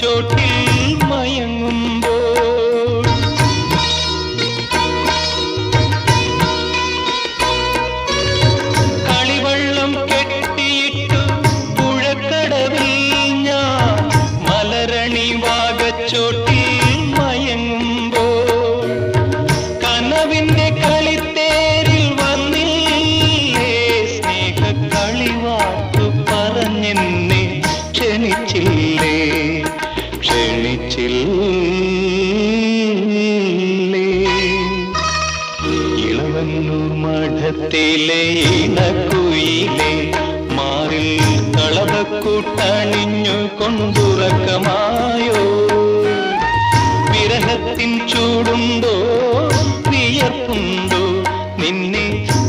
ചോട്ടിൽ മയങ്ങുമ്പോൾ. കളിവള്ളം കെട്ടിയിട്ടു പുഴക്കടവിൽ ഞാൻ മലരണി വാകച്ചോട്ടിൽ മയങ്ങുമ്പോൾ. ചെല്ലേ ഇളവല്ലൂർ മഠത്തിലെ ഇണക്കുയിലെ മാറിൽ കളവക്കൂട്ടണിഞ്ഞു കൊണ്ടുറക്കമായോ? വിരഹത്തിൻ ചൂടുണ്ടോ